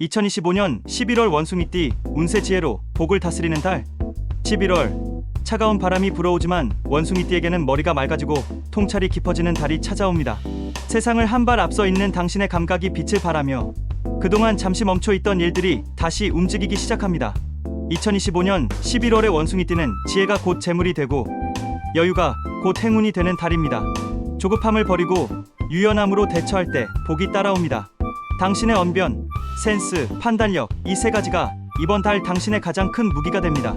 2025년 11월 원숭이띠 운세 지혜로 복을 다스리는 달 11월 차가운 바람이 불어오지만 원숭이띠에게는 머리가 맑아지고 통찰이 깊어지는 달이 찾아옵니다. 세상을 한 발 앞서 있는 당신의 감각이 빛을 발하며 그동안 잠시 멈춰 있던 일들이 다시 움직이기 시작합니다. 2025년 11월의 원숭이띠는 지혜가 곧 재물이 되고 여유가 곧 행운이 되는 달입니다. 조급함을 버리고 유연함으로 대처할 때 복이 따라옵니다. 당신의 언변, 센스, 판단력 이 세 가지가 이번 달 당신의 가장 큰 무기가 됩니다.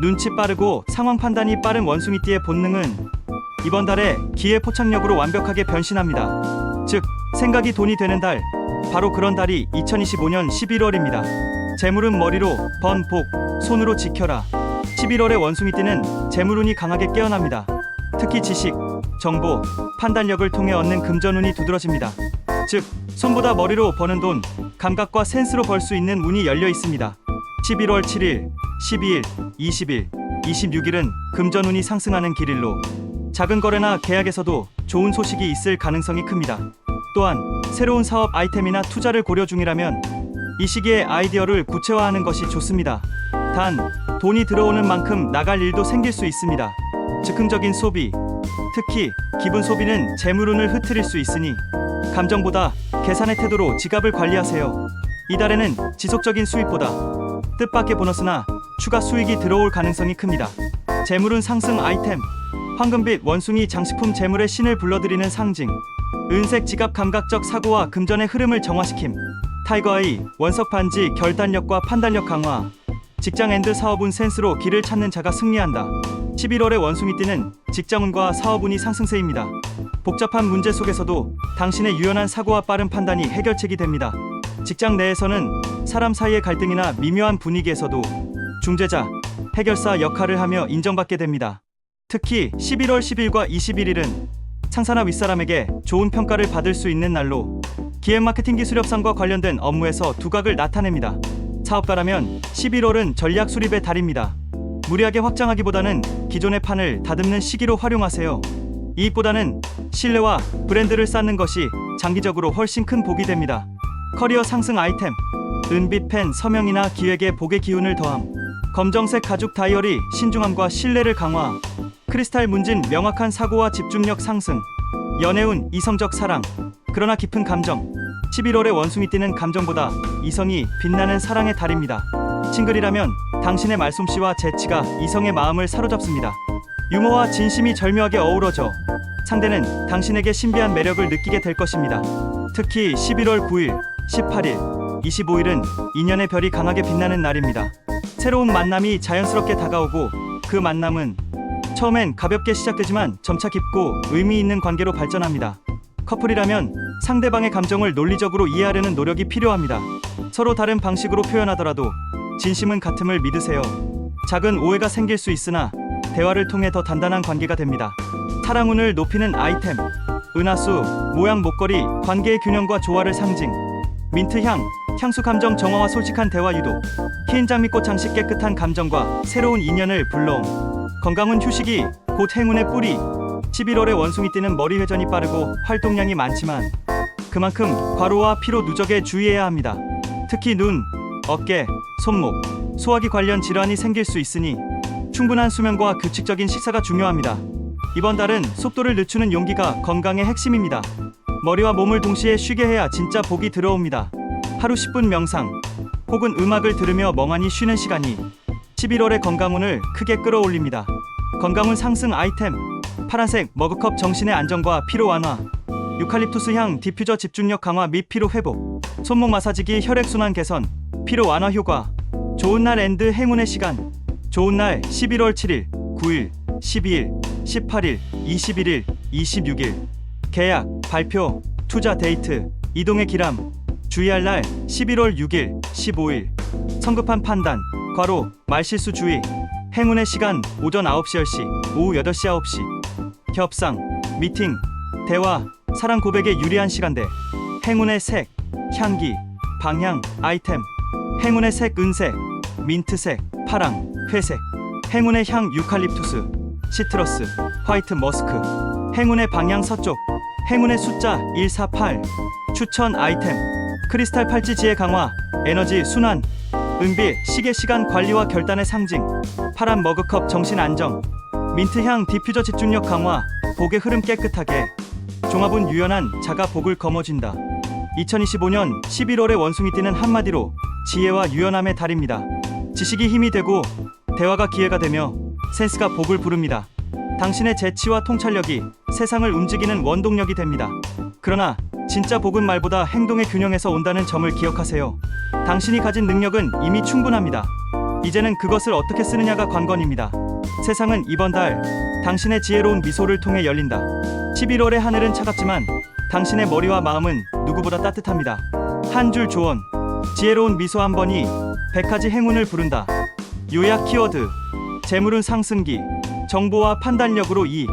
눈치 빠르고 상황 판단이 빠른 원숭이띠의 본능은 이번 달에 기회 포착력으로 완벽하게 변신합니다. 즉, 생각이 돈이 되는 달, 바로 그런 달이 2025년 11월입니다. 재물은 머리로, 번, 복, 손으로 지켜라. 11월의 원숭이띠는 재물운이 강하게 깨어납니다. 특히 지식, 정보, 판단력을 통해 얻는 금전운이 두드러집니다. 즉, 손보다 머리로 버는 돈, 감각과 센스로 벌 수 있는 문이 열려 있습니다. 11월 7일, 12일, 20일, 26일은 금전운이 상승하는 길일로 작은 거래나 계약에서도 좋은 소식이 있을 가능성이 큽니다. 또한 새로운 사업 아이템이나 투자를 고려 중이라면 이 시기에 아이디어를 구체화하는 것이 좋습니다. 단 돈이 들어오는 만큼 나갈 일도 생길 수 있습니다. 즉흥적인 소비, 특히 기분 소비는 재물운을 흐트릴 수 있으니 감정보다 계산의 태도로 지갑을 관리하세요. 이달에는 지속적인 수입보다 뜻밖의 보너스나 추가 수익이 들어올 가능성이 큽니다. 재물은 상승 아이템, 황금빛 원숭이 장식품 재물의 신을 불러들이는 상징, 은색 지갑 감각적 사고와 금전의 흐름을 정화시킴, 타이거 아이 원석 반지 결단력과 판단력 강화, 직장 앤드 사업운 센스로 길을 찾는 자가 승리한다. 11월의 원숭이띠는 직장운과 사업운이 상승세입니다. 복잡한 문제 속에서도 당신의 유연한 사고와 빠른 판단이 해결책이 됩니다. 직장 내에서는 사람 사이의 갈등이나 미묘한 분위기에서도 중재자, 해결사 역할을 하며 인정받게 됩니다. 특히 11월 10일과 21일은 상사나 윗사람에게 좋은 평가를 받을 수 있는 날로 기획 마케팅 기술 협상과 관련된 업무에서 두각을 나타냅니다. 사업가라면 11월은 전략 수립의 달입니다. 무리하게 확장하기보다는 기존의 판을 다듬는 시기로 활용하세요. 이익보다는 신뢰와 브랜드를 쌓는 것이 장기적으로 훨씬 큰 복이 됩니다. 커리어 상승 아이템, 은빛 펜 서명이나 기획에 복의 기운을 더함, 검정색 가죽 다이어리 신중함과 신뢰를 강화, 크리스탈 문진 명확한 사고와 집중력 상승, 연애운 이성적 사랑, 그러나 깊은 감정. 11월의 원숭이띠는 감정보다 이성이 빛나는 사랑의 달입니다. 싱글이라면 당신의 말솜씨와 재치가 이성의 마음을 사로잡습니다. 유머와 진심이 절묘하게 어우러져 상대는 당신에게 신비한 매력을 느끼게 될 것입니다. 특히 11월 9일, 18일, 25일은 인연의 별이 강하게 빛나는 날입니다. 새로운 만남이 자연스럽게 다가오고 그 만남은 처음엔 가볍게 시작되지만 점차 깊고 의미 있는 관계로 발전합니다. 커플이라면 상대방의 감정을 논리적으로 이해하려는 노력이 필요합니다. 서로 다른 방식으로 표현하더라도 진심은 같음을 믿으세요. 작은 오해가 생길 수 있으나 대화를 통해 더 단단한 관계가 됩니다. 사랑운을 높이는 아이템, 은하수, 모양 목걸이, 관계의 균형과 조화를 상징, 민트향, 향수 감정 정화와 솔직한 대화 유도, 흰 장미꽃 장식 깨끗한 감정과 새로운 인연을 불러옴. 건강은 휴식이 곧 행운의 뿌리. 11월의 원숭이띠는 머리 회전이 빠르고 활동량이 많지만 그만큼 과로와 피로 누적에 주의해야 합니다. 특히 눈, 어깨, 손목, 소화기 관련 질환이 생길 수 있으니 충분한 수면과 규칙적인 식사가 중요합니다. 이번 달은 속도를 늦추는 용기가 건강의 핵심입니다. 머리와 몸을 동시에 쉬게 해야 진짜 복이 들어옵니다. 하루 10분 명상 혹은 음악을 들으며 멍하니 쉬는 시간이 11월의 건강운을 크게 끌어올립니다. 건강운 상승 아이템 파란색 머그컵 정신의 안정과 피로 완화 유칼립투스 향 디퓨저 집중력 강화 및 피로 회복 손목 마사지기 혈액 순환 개선 피로 완화 효과 좋은 날 앤드 행운의 시간 좋은 날 11월 7일 9일 12일 18일 21일 26일. 계약 발표 투자 데이트 이동의 기람. 주의할 날 11월 6일 15일. 성급한 판단 과로 말실수 주의. 행운의 시간 오전 9시 10시 오후 8시 9시. 협상 미팅 대화 사랑 고백에 유리한 시간대. 행운의 색 향기 방향 아이템. 행운의 색 은색 민트색 파랑 회색 행운의 향 유칼립투스 시트러스 화이트 머스크 행운의 방향 서쪽 행운의 숫자 148 추천 아이템 크리스탈 팔찌 지혜 강화, 에너지 순환, 은비, 시계 시간 관리와 결단의 상징, 파란 머그컵 정신 안정, 민트향 디퓨저 집중력 강화, 복의 흐름 깨끗하게, 종합은 유연한 자가 복을 거머쥔다. 2025년 11월에 원숭이 띠는 한마디로 지혜와 유연함의 달입니다. 지식이 힘이 되고 대화가 기회가 되며 센스가 복을 부릅니다. 당신의 재치와 통찰력이 세상을 움직이는 원동력이 됩니다. 그러나 진짜 복은 말보다 행동의 균형에서 온다는 점을 기억하세요. 당신이 가진 능력은 이미 충분합니다. 이제는 그것을 어떻게 쓰느냐가 관건입니다. 세상은 이번 달 당신의 지혜로운 미소를 통해 열린다. 11월의 하늘은 차갑지만 당신의 머리와 마음은 누구보다 따뜻합니다. 한 줄 조언. 지혜로운 미소 한 번이 백가지 행운을 부른다. 요약 키워드. 재물은 상승기. 정보와 판단력으로 2.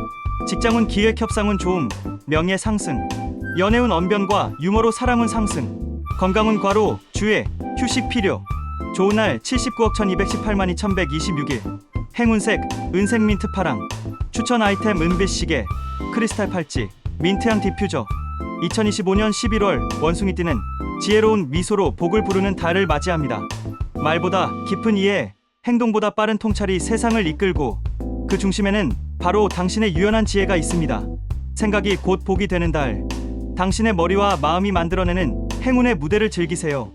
직장운 기획 협상운 좋음. 명예 상승. 연애운 언변과 유머로 사랑운 상승. 건강운 과로 주의 휴식 필요. 좋은 날 79억 1218만 2126일. 행운색 은색 민트 파랑. 추천 아이템 은빛 시계. 크리스탈 팔찌. 민트향 디퓨저. 2025년 11월 원숭이 띠는 지혜로운 미소로 복을 부르는 달을 맞이합니다. 말보다 깊은 이해, 행동보다 빠른 통찰이 세상을 이끌고 그 중심에는 바로 당신의 유연한 지혜가 있습니다. 생각이 곧 복이 되는 달. 당신의 머리와 마음이 만들어내는 행운의 무대를 즐기세요.